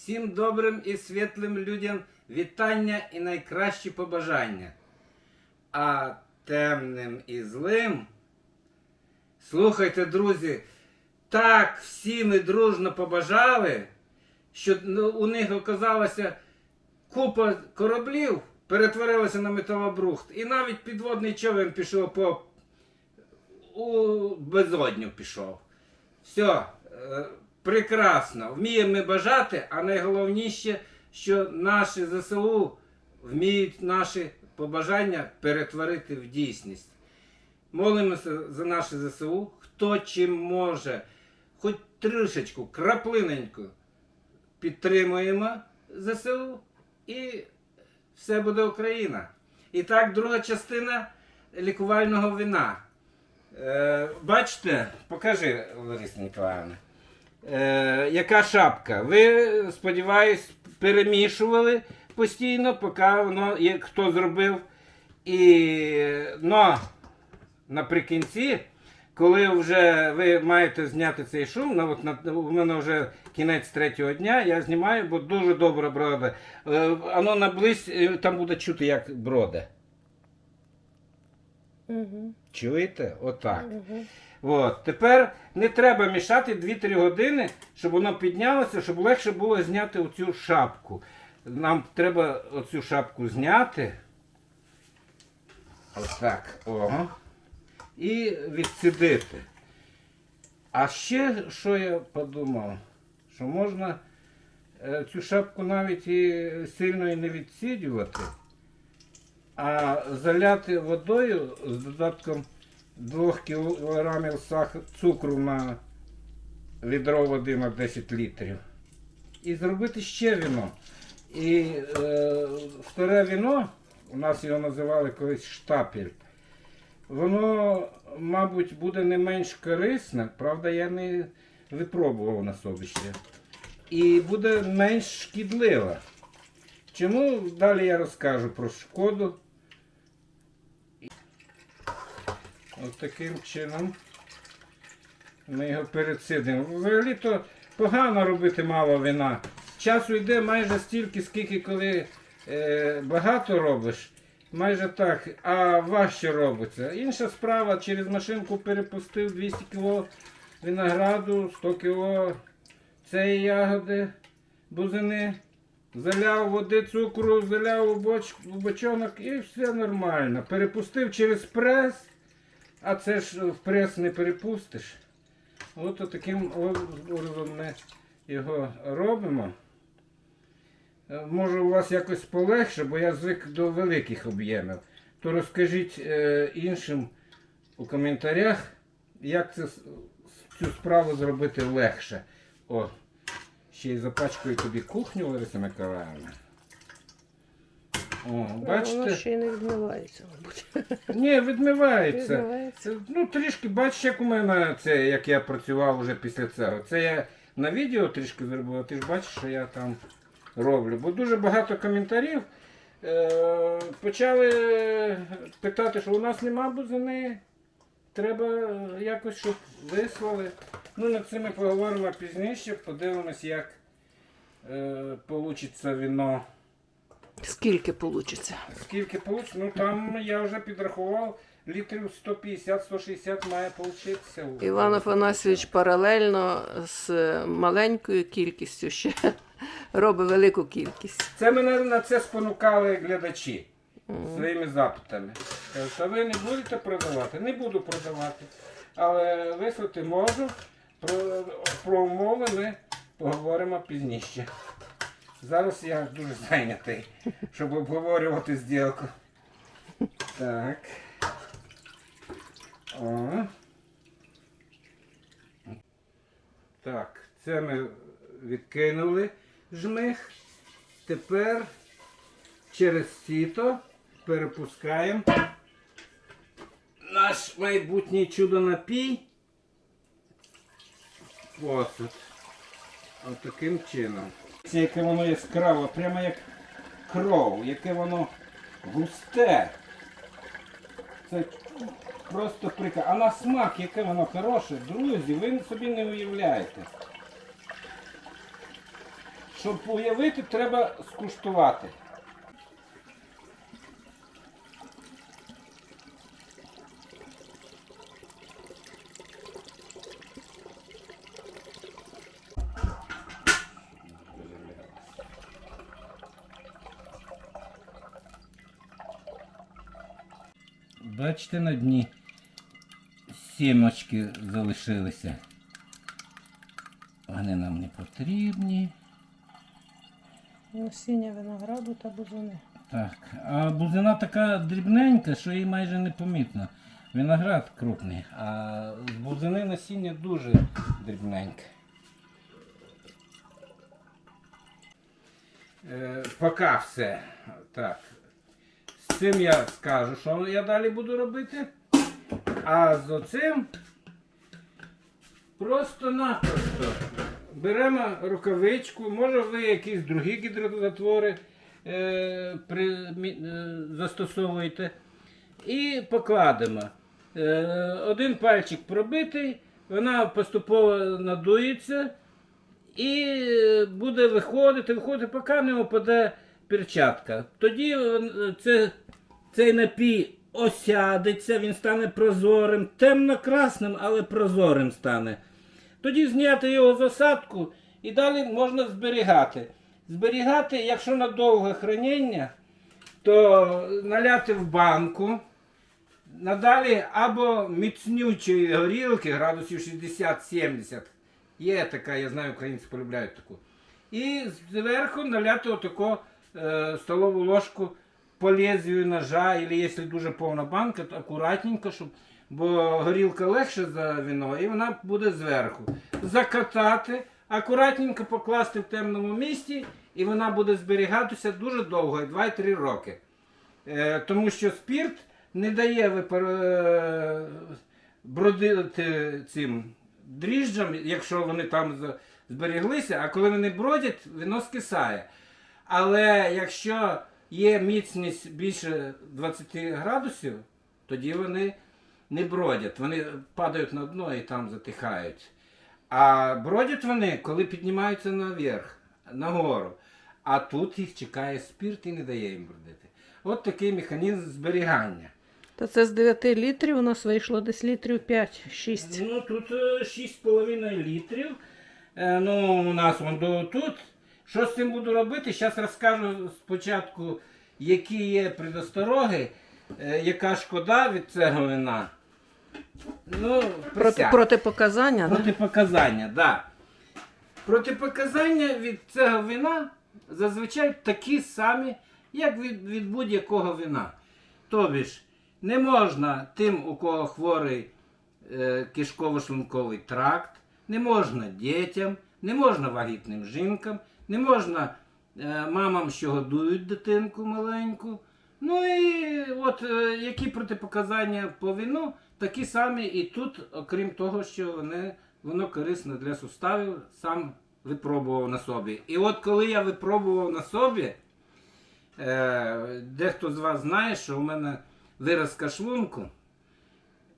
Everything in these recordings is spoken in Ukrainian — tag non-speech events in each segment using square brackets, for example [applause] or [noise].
всім добрим і світлим людям вітання і найкращі побажання. А темним і злим. Слухайте, друзі, так всі ми дружно побажали, що ну, у них оказалося купа кораблів, перетворилася на металобрухт, і навіть підводний човен пішов по у безодню пішов. Все, прекрасно. Вміємо ми бажати, а найголовніше, що наші ЗСУ вміють наші побажання перетворити в дійсність. Молимося за наші ЗСУ, хто чим може, хоч трішечку, краплиненьку підтримуємо ЗСУ і все буде Україна. І так, друга частина лікувального вина. Е, бачите, покажи, Лариса Ніколаївна. Е, яка шапка? Ви, сподіваюсь, перемішували постійно, поки воно є, хто зробив. І но наприкінці, коли вже ви маєте зняти цей шум, ну, от на, у мене вже кінець третього дня, я знімаю, бо дуже добре броде. Е, воно наблизь, е, там буде чути, як броде. Угу. Чуєте? Отак. Угу. От. Тепер не треба мішати 2-3 години, щоб воно піднялося, щоб легше було зняти оцю шапку. Нам треба оцю шапку зняти. Отак. Ого. І відсидити. А ще що я подумав, що можна е, цю шапку навіть і сильно і не відсідювати, а заляти водою з додатком 2 кг цукру на відро води на 10 літрів. І зробити ще віно. І е, старе віно, у нас його називали колись штапель, воно, мабуть, буде не менш корисне, правда, я не випробував на собі ще. І буде менш шкідлива. Чому далі я розкажу про шкоду. Ось таким чином ми його перецидимо. Взагалі-то погано робити мало вина. Часу йде майже стільки, скільки коли е, багато робиш. Майже так, а важче робиться. Інша справа, через машинку перепустив 200 кг винограду, 100 кг цієї ягоди, бузини, заляв води, цукру, заляв у, боч, у бочонок і все нормально. Перепустив через прес, а це ж в прес не перепустиш. От таким образом ми його робимо. Е, Може у вас якось полегше, бо я звик до великих об'ємів. То розкажіть е, іншим у коментарях, як це, цю справу зробити легше. О, ще й запачкаю тобі кухню, Лариса Миколаївна. О, Воно ще й не відмивається, мабуть. Ні, відмивається. Відмивається. Ну, трішки, бачиш, як у мене це, як я працював вже після цього. Це я на відео трішки зробив, а ти ж бачиш, що я там роблю. Бо дуже багато коментарів е, почали питати, що у нас нема бузини. Треба е, якось, щоб вислали. Ну, над цим ми поговоримо пізніше, подивимось, як е, получиться віно. Скільки вийде? Скільки получиться? Ну там я вже підрахував, літрів 150-160 має получитися. Іван Афанасьович паралельно з маленькою кількістю ще робить велику кількість. Це мене на це спонукали глядачі своїми запитами. Кажуть, а ви не будете продавати? Не буду продавати. Але вислати можу. Про, про умови ми поговоримо пізніше. Зараз я дуже зайнятий, щоб обговорювати зділку. Так. О. Так, це ми відкинули жмих. Тепер через сіто перепускаємо наш майбутній чудо-напій. Посуд. Отаким чином. Це яке воно яскраво, прямо як кров, яке воно густе. Це просто прикольно. А на смак, яке воно хороше, друзі, ви собі не уявляєте. щоб уявити, треба скуштувати. Бачите, на дні сімочки залишилися. Вони нам не потрібні. Насіння винограду та бузини. Так, а бузина така дрібненька, що її майже не помітно. Виноград крупний, а з бузини насіння дуже дрібненьке. Е, поки все. Так. Цим я скажу, що я далі буду робити. А з оцим просто-напросто беремо рукавичку, може ви якісь другі гідрозатвори е, при, е, застосовуєте. І покладемо. Е, один пальчик пробитий, вона поступово надується і е, буде виходити, виходити, поки не опаде перчатка. Тоді е, це, цей напій осядеться, він стане прозорим, темно-красним, але прозорим стане. Тоді зняти його з осадку і далі можна зберігати. Зберігати, якщо на довге хранення, то наляти в банку. Надалі або міцнючої горілки градусів 60-70. Є така, я знаю, українці полюбляють таку. І зверху наляти отако е, столову ложку по лезвію ножа, або якщо дуже повна банка, то акуратненько, щоб, бо горілка легше за вино, і вона буде зверху. Закатати, акуратненько покласти в темному місці, і вона буде зберігатися дуже довго, 2-3 роки. Е, тому що спірт не дає випар... е, бродити цим дріжджам, якщо вони там зберіглися, а коли вони бродять, вино скисає. Але якщо є міцність більше 20 градусів, тоді вони не бродять. Вони падають на дно і там затихають. А бродять вони, коли піднімаються наверх, нагору. А тут їх чекає спірт і не дає їм бродити. От такий механізм зберігання. Та це з 9 літрів у нас вийшло десь літрів 5-6. Ну тут е, 6,5 літрів. Е, Ну, у нас вон до тут. Що з цим буду робити? Зараз розкажу спочатку, які є предостороги, е, яка шкода від цього вина. Ну, Проти, протипоказання? Протипоказання, так. Да. Протипоказання від цього вина зазвичай такі самі, як від, від будь-якого вина. Тобі ж, не можна тим, у кого хворий е, кишково-шлунковий тракт, не можна дітям, не можна вагітним жінкам, не можна е, мамам, що годують дитинку маленьку. Ну і от е, які протипоказання по вину, такі самі і тут, окрім того, що вони, воно корисне для суставів, сам випробував на собі. І от коли я випробував на собі, е, дехто з вас знає, що у мене виразка шлунку.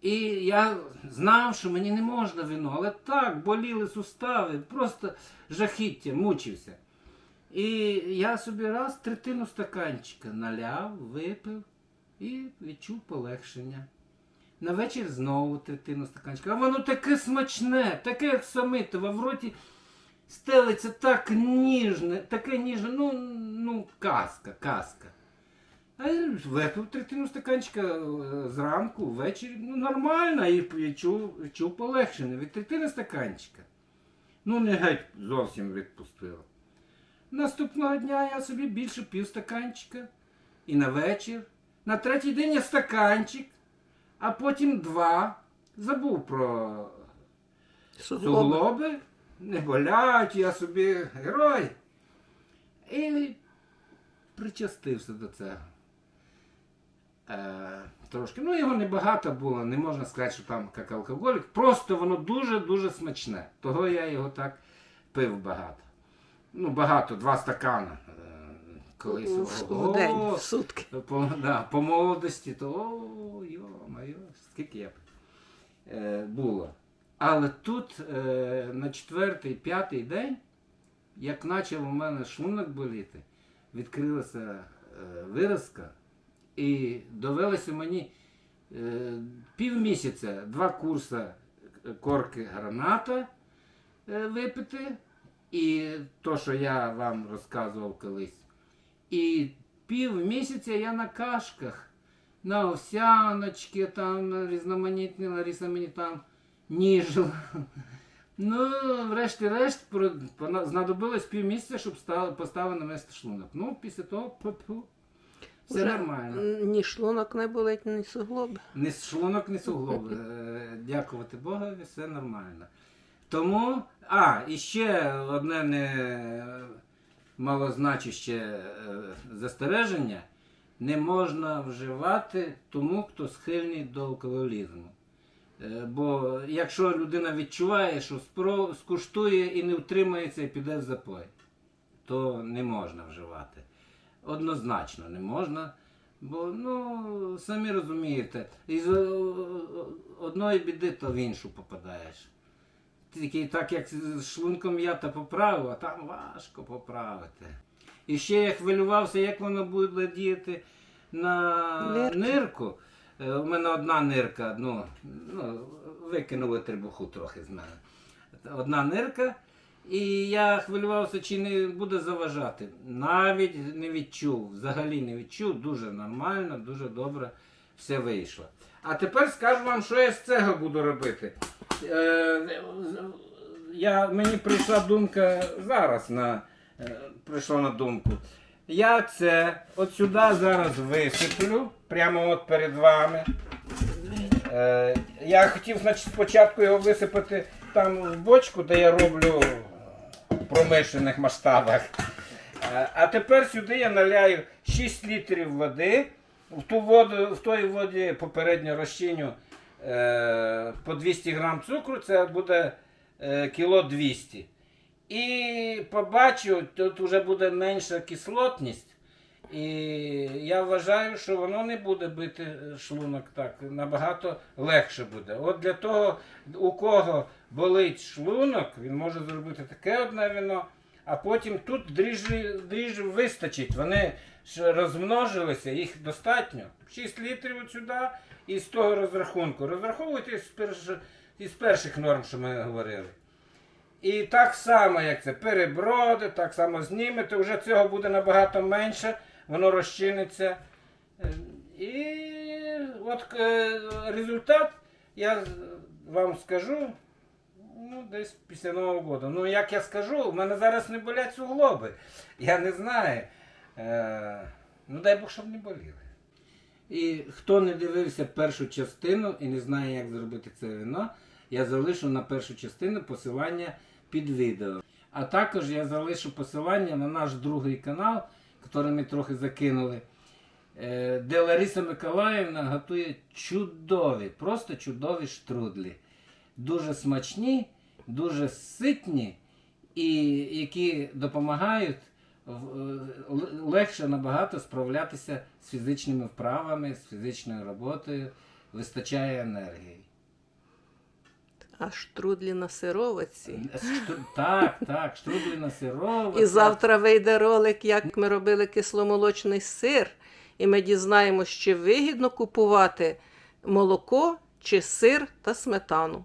І я знав, що мені не можна вино, але так, боліли сустави, просто жахіття, мучився. І я собі раз третину стаканчика наляв, випив і відчув полегшення. На вечір знову третину стаканчика. А воно таке смачне, таке як самитове, в роті стелиться так ніжне, таке ніжне, ну, ну казка, казка. А я випив третину стаканчика е, зранку, ввечері, ну нормально, і відчув, відчув полегшення від третини стаканчика. Ну, не геть зовсім відпустило. Наступного дня я собі більше пів стаканчика. І на вечір. На третій день я стаканчик, а потім два. Забув про Суглоби. Не болять, я собі герой. І причастився до цього. Е, трошки. Ну, його небагато було, не можна сказати, що там як алкоголік. Просто воно дуже-дуже смачне. Того я його так пив багато. Ну, багато, два стакана. е, Колись. В, в день, в сутки. по, да, по молодості, то о, йо-моє, скільки я е, було. Але тут е, на четвертий, п'ятий день як почав у мене шлунок боліти, відкрилася е, виразка, і довелося мені е, півмісяця два курси корки граната е, випити, і то, що я вам розказував колись. І пів місяця я на кашках, на овсяночки, там, на різноманітні, Лариса мені там ніжила. [laughs] Ну, врешті-решт, знадобилось пів місяця, щоб став, поставити на місце шлунок. Ну, після того пу-пу, все Вже нормально. Ні шлунок не болить, ні суглоби. Ні шлунок, ні суглоби. Е, Дякувати Богові, все нормально. Тому, а, і ще одне не малозначуще е, застереження. Не можна вживати тому, хто схильний до алкоголізму. Е, Бо якщо людина відчуває, що спро- скуштує і не втримається і піде в запой, то не можна вживати. Однозначно не можна. Бо, ну, самі розумієте, із е, одної біди, то в іншу попадаєш. Тільки так, як з шлунком я то поправив, а там важко поправити. І ще я хвилювався, як воно буде діяти на Нирки. нирку. Е, У мене одна нирка, ну, ну, викинули трибуху трохи з мене. Одна нирка. І я хвилювався, чи не буде заважати. Навіть не відчув, взагалі не відчув. Дуже нормально, дуже добре все вийшло. А тепер скажу вам, що я з цього буду робити. Е, я, мені прийшла думка зараз на, е, прийшла на думку. Я це от сюди зараз висиплю, прямо от перед вами. Е, я хотів, значить, спочатку його висипати там в бочку, де я роблю в промишлених масштабах. А тепер сюди я наляю 6 літрів води. В ту воду, в той воді попередньо розчиню по 200 грам цукру, це буде е, кіло 200. І побачу, тут вже буде менша кислотність. І я вважаю, що воно не буде бити е, шлунок так, набагато легше буде. От для того, у кого болить шлунок, він може зробити таке одне вино, а потім тут дріжджі, дріжджі вистачить. Вони ж розмножилися, їх достатньо. 6 літрів сюди і з того розрахунку. Розраховуйте з, перш, із перших норм, що ми говорили. І так само, як це переброди, так само знімете, вже цього буде набагато менше, воно розчиниться. Е, І от е, результат я вам скажу ну, десь після Нового року. Ну, як я скажу, в мене зараз не болять суглоби. Я не знаю. Е, ну дай Бог, щоб не боліли. І хто не дивився першу частину і не знає, як зробити це вино, я залишу на першу частину посилання під відео. А також я залишу посилання на наш другий канал, який ми трохи закинули, е, де Лариса Миколаївна готує чудові, просто чудові штрудлі. Дуже смачні, дуже ситні і які допомагають е, легше набагато справлятися з фізичними вправами, з фізичною роботою, вистачає енергії. А штрудлі на сировиці. Штр- Так, так, штрудлі на сироватці. І завтра вийде ролик, як ми робили кисломолочний сир, і ми дізнаємося, чи вигідно купувати молоко чи сир та сметану.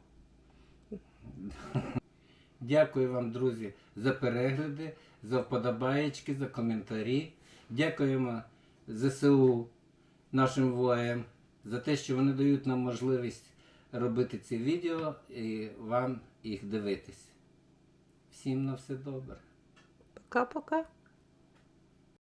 [laughs] Дякую вам, друзі, за перегляди, за вподобаєчки, за коментарі. Дякуємо ЗСУ, нашим воям, за те, що вони дають нам можливість робити ці відео і вам їх дивитись. Всім на все добре. Пока-пока.